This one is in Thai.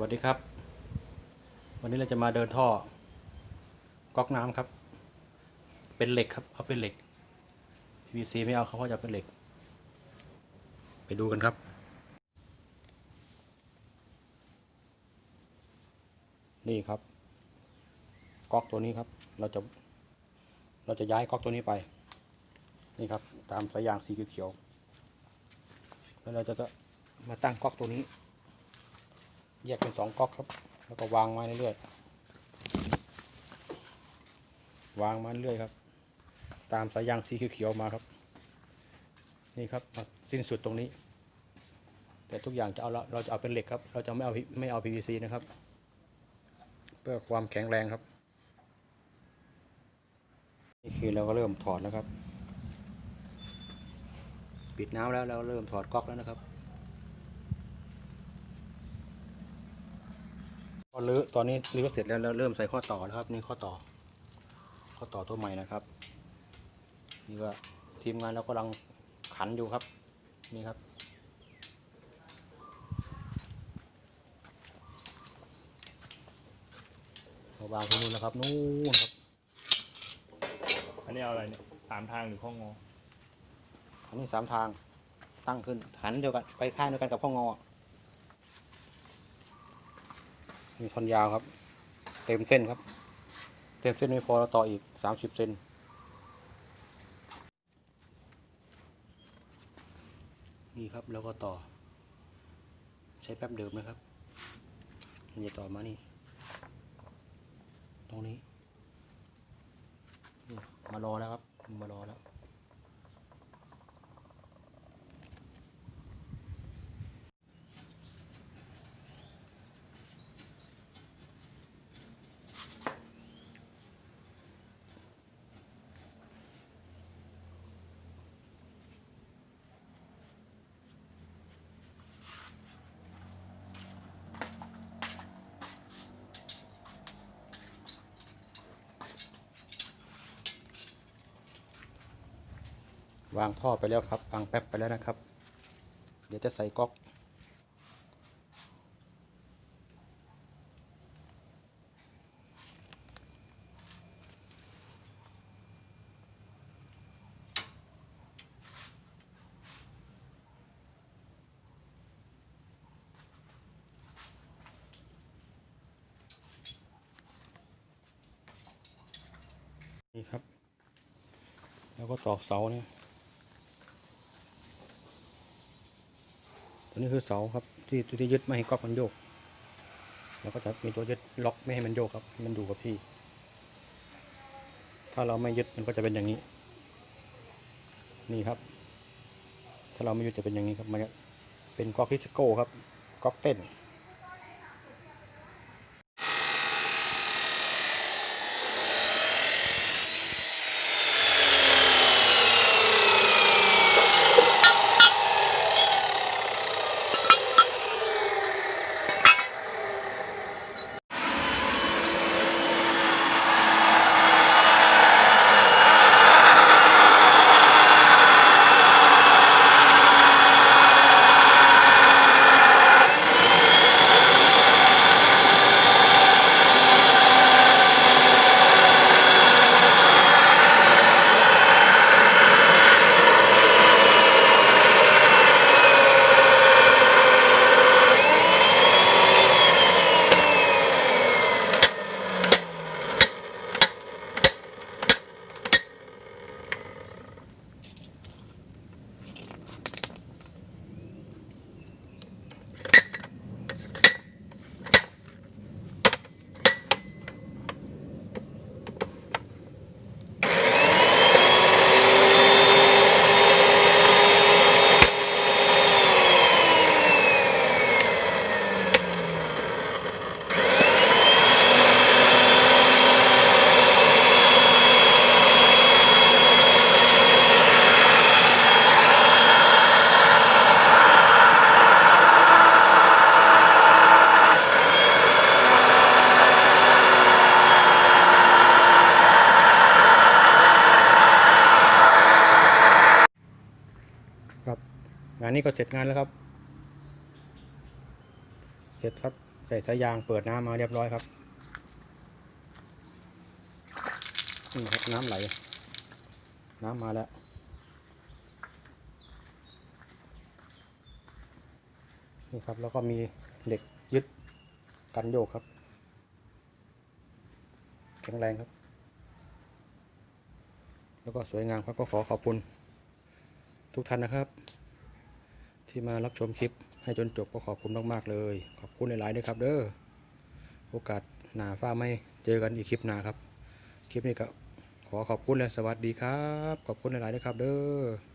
วัสดีครับ วันนี้เราจะมาเดินท่อก๊อกน้ำครับ เป็นเหล็กครับเอาเป็นเหล็ก PVC ไม่เอาเขาเพราะจะเป็นเหล็ก ไปดูกันครับ นี่ครับก๊อกตัวนี้ครับ เราจะเราจะย้ายก๊อกตัวนี้ไป นี่ครับ ตามสายยางสีเขียวแล้วเราจะมาตั้งก๊อกตัวนี้ แยกเป็นสองก๊อกครับ แล้วก็วางไว้เรื่อยๆวางมาเรื่อยครับ ตามสายยางสีเขียวๆมาครับ นี่ครับสิ้นสุดตรงนี้ แต่ทุกอย่างจะเอาเราจะเอาเป็นเหล็กครับ เราจะไม่เอาไม่เอา PVC นะครับ เพื่อความแข็งแรงครับ นี่คือเราก็เริ่มถอดแล้วครับ ปิดน้ำแล้วเราเริ่มถอดก๊อกแล้วนะครับ ก็รื้อตอนนี้รื้อเสร็จแล้วเราเริ่มใส่ข้อต่อแล้วครับ นี่ข้อต่อ ข้อต่อตัวใหม่นะครับ นี่ก็ทีมงานเรากำลังขันอยู่ครับ นี่ครับเอาวางตรงนู้นนะครับนู่นครับอันนี้เอาอะไรเนี่ยสามทางหรือข้องออันนี้สามทางตั้งขึ้นหันเดียวกันไปข้างเดียวกันกับข้องอ มีคนยาวครับ เต็มเส้นครับ เต็มเส้นไม่พอเราต่ออีกสามสิบเซนนี่ครับแล้วก็ต่อ ใช้แป๊บเดิมนะครับมันจะต่อมานี่ ตรงนี้ มารอแล้วครับ มารอแล้ว วางท่อไปแล้วครับวางแป๊บไปแล้วนะครับ เดี๋ยวจะใส่ก๊อก นี่ครับ แล้วก็ตอกเสาเนี่ย ตัวนี้คือเสาครับที่ที่ยึดไม่ให้ก๊อกมันโยก แล้วก็จะมีตัวยึดล็อกไม่ให้มันโยกครับ มันอยู่กับที่ ถ้าเราไม่ยึดมันก็จะเป็นอย่างนี้ นี่ครับ ถ้าเราไม่ยึดจะเป็นอย่างนี้ครับมันจะเป็นก๊อกฮิสโก้ครับก๊อกเต้น นี้ก็เสร็จงานแล้วครับ เสร็จครับ ใส่สายยางเปิดน้ำมาเรียบร้อยครับนี่ครับน้ำไหล น้ำมาแล้ว นี่ครับแล้วก็มีเหล็กยึดกันโยกครับ แข็งแรงครับ แล้วก็สวยงามครับก็ขอขอบคุณทุกท่านนะครับ ที่มารับชมคลิปให้จนจบก็ขอบคุณมากๆเลย ขอบคุณหลายๆด้วยครับ เด้อโอกาสหนาฟ้าไม่เจอกันอีกคลิปหน้าครับ คลิปนี้ก็ขอขอบคุณและสวัสดีครับ ขอบคุณหลายๆด้วยครับ เด้อ